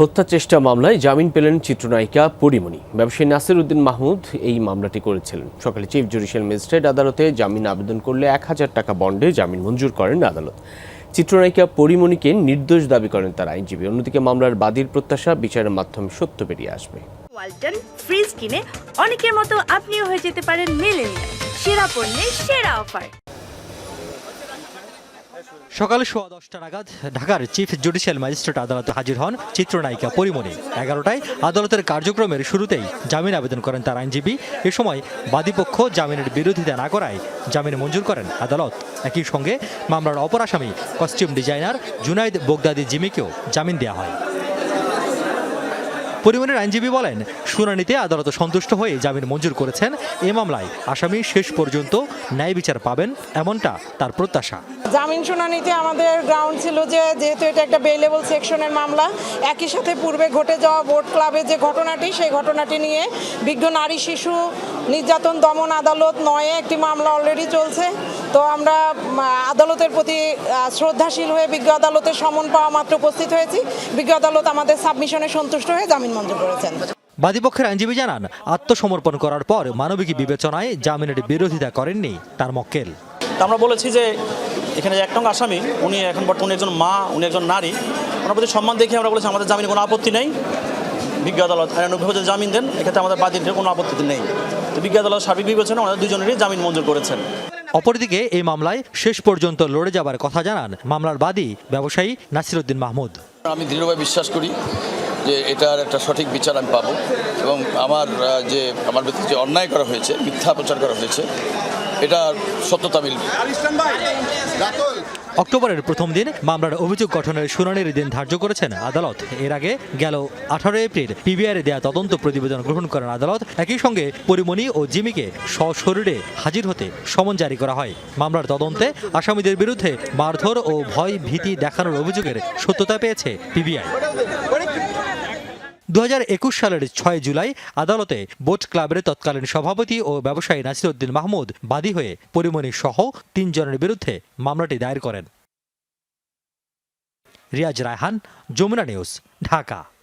হত্যা চেষ্টা মামলায় জামিন পেলেন চিত্রনায়িকা পরিমণি। ব্যবসায়ী নাসির উদ্দিন মাহমুদ এই মামলাটি করেছিলেন। সকালে চিফ জুডিশিয়াল ম্যাজিস্ট্রেট আদালতে জামিন আবেদন করলে এক হাজার টাকা বন্ডে জামিন মঞ্জুর করেন আদালত। চিত্রনায়িকা পরিমণিকে নির্দোষ দাবি করেন তার আইনজীবী। অন্যদিকে মামলার বাদীর প্রত্যাশা বিচারের মাধ্যমে সত্য বেরিয়ে আসবে। ওয়ালটন ফ্রিজ কিনে অনেকের মতো আপনিও হয়ে যেতে পারেন মেলেনিয়া সেরা পণ্যের সেরা অফার। সকালে সোয়া দশটা নাগাদ ঢাকার চিফ জুডিশিয়াল ম্যাজিস্ট্রেট আদালতে হাজির হন চিত্রনায়িকা পরিমণি। এগারোটায় আদালতের কার্যক্রমের শুরুতেই জামিন আবেদন করেন তার আইনজীবী। এ সময় বাদীপক্ষ জামিনের বিরোধিতা না করায় জামিন মঞ্জুর করেন আদালত। একই সঙ্গে মামলার অপর আসামি কস্টিউম ডিজাইনার জুনাইদ বোগদাদি জিমিকেও জামিন দেওয়া হয়। পরিমণের আইনজীবী বলেন, শুনানিতে আদালত সন্তুষ্ট হয়ে জামিন মঞ্জুর করেছেন এ মামলায় আসামি শেষ পর্যন্ত ন্যায় বিচার পাবেন এমনটা তার প্রত্যাশা। জামিন শুনানিতে আমাদের গ্রাউন্ড ছিল যে, যেহেতু এটা একটা বেলেবল সেকশনের মামলা, একই সাথে পূর্বে ঘটে যাওয়া বোট ক্লাবে যে ঘটনাটি, সেই ঘটনাটি নিয়ে বিজ্ঞ নারী শিশু, নির্যাতন, দমন আদালত নয়ে একটি মামলা অলরেডি চলছে। তো আমরা আদালতের প্রতি শ্রদ্ধাশীল হয়ে বিজ্ঞ আদালতের সমন পাওয়া মাত্র উপস্থিত হয়েছি। বিজ্ঞ আদালত আমাদের সাবমিশনে সন্তুষ্ট হয়ে জামিন মঞ্জুর করেছেন। বাদীপক্ষের আইনজীবী জানান আত্মসমর্পণ করার পর মানবিক বিবেচনায় জামিনের বিরোধিতা করেননি তার মক্কেল। তা আমরা বলেছি যে এখানে যে এক নং আসামি উনি এখন বর্তমানে একজন মা উনি একজন নারী। ওনার প্রতি সম্মান দেখে আমরা বলেছি আমাদের জামিনে কোনো আপত্তি নেই। বিজ্ঞ আদালত আইনানুগভাবে যদি জামিন দেন এক্ষেত্রে আমাদের বাদীদের কোনো আপত্তি নেই। তো বিজ্ঞ আদালত সার্বিক বিবেচনা আমাদের দুজনেরই জামিন মঞ্জুর করেছেন। অপরদিকে এই মামলায় শেষ পর্যন্ত লড়ে যাবার কথা জানান মামলার বাদী ব্যবসায়ী নাসিরুদ্দিন মাহমুদ। আমি দৃঢ়ভাবে বিশ্বাস করি যে এটার একটা সঠিক বিচার আমি পাবো এবং আমার যে আমার বিরুদ্ধে যে অন্যায় করা হয়েছে মিথ্যা প্রচার করা হয়েছে এটার সত্যতা মিলবে। অক্টোবরের প্রথম দিন মামলার অভিযোগ গঠনের শুনানির দিন ধার্য করেছেন আদালত। এর আগে গেল আঠারো এপ্রিল পিবিআর দেয়া তদন্ত প্রতিবেদন গ্রহণ করেন আদালত। একই সঙ্গে পরিমণি ও জিমিকে সশরীরে হাজির হতে সমন জারি করা হয়। মামলার তদন্তে আসামিদের বিরুদ্ধে মারধর ও ভয় ভীতি দেখানোর অভিযোগের সত্যতা পেয়েছে পিবিআই। দু হাজার একুশ সালের ছয় জুলাই আদালতে বোট ক্লাবের তৎকালীন সভাপতি ও ব্যবসায়ী নাসিরুদ্দিন মাহমুদ বাদী হয়ে পরিমণি সহ তিনজনের বিরুদ্ধে মামলাটি দায়ের করেন। রিয়াজ রায়হান, যমুনা নিউজ, ঢাকা।